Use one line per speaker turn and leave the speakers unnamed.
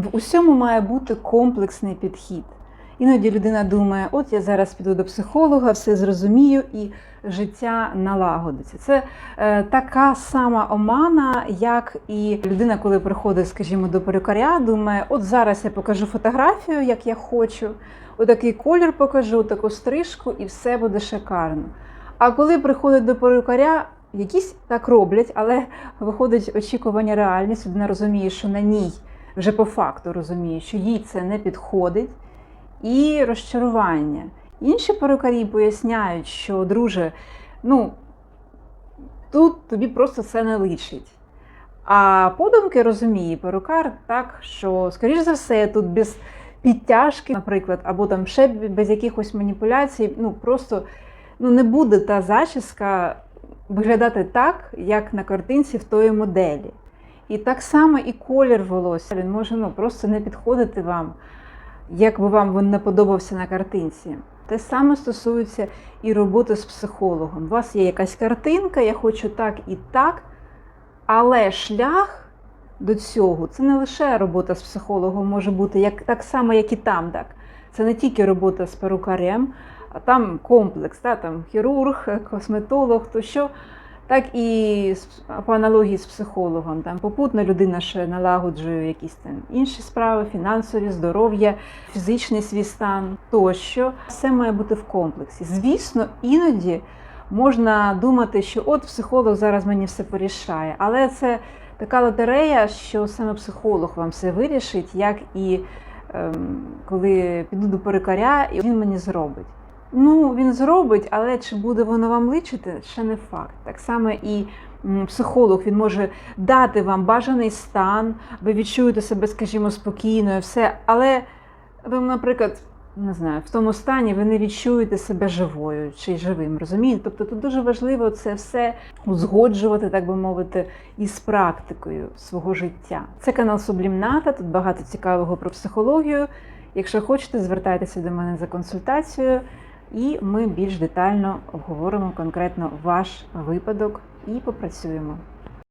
В усьому має бути комплексний підхід. Іноді людина думає, от я зараз піду до психолога, все зрозумію і життя налагодиться. Це е, така сама омана, як і людина, коли приходить, скажімо, до перукаря, думає, от зараз я покажу фотографію, як я хочу, отакий колір покажу, таку стрижку, і все буде шикарно. А коли приходить до перукаря, якісь так роблять, але виходить очікування реальність, людина розуміє, що на ній вже по факту розуміє, що їй це не підходить, і розчарування. Інші перукарі поясняють, що, друже, ну тут тобі просто це не личить. А подумки розуміє перукар так, що, скоріш за все, тут без підтяжки, наприклад, або там ще без якихось маніпуляцій, ну просто ну, не буде та зачіска виглядати так, як на картинці в тої моделі. І так само і колір волосся. Він може ну, просто не підходити вам, як би вам він не подобався на картинці. Те саме стосується і роботи з психологом. У вас є якась картинка, я хочу так і так, але шлях до цього це не лише робота з психологом може бути як, так само, як і там. Так. Це не тільки робота з перукарем, а там комплекс, та, там хірург, косметолог, то що. Так і по аналогії з психологом. Там попутно людина ще налагоджує якісь там інші справи, фінансові, здоров'я, фізичний свій стан тощо. Все має бути в комплексі. Звісно, іноді можна думати, що от психолог зараз мені все порішає, але це така лотерея, що саме психолог вам все вирішить, як і ем, коли піду до перукаря, і він мені зробить. Ну, він зробить, але чи буде воно вам личити, ще не факт. Так само і психолог він може дати вам бажаний стан, ви відчуєте себе, скажімо, спокійно, все. Але ви, наприклад, не знаю, в тому стані ви не відчуєте себе живою чи живим, розумієте? Тобто тут дуже важливо це все узгоджувати, так би мовити, із практикою свого життя. Це канал Сублімната, тут багато цікавого про психологію. Якщо хочете, звертайтеся до мене за консультацією і ми більш детально обговоримо конкретно ваш випадок і попрацюємо.